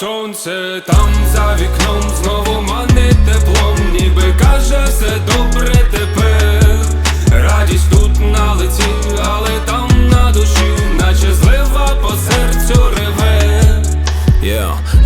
Сонце там за вікном знову манить теплом, ніби каже все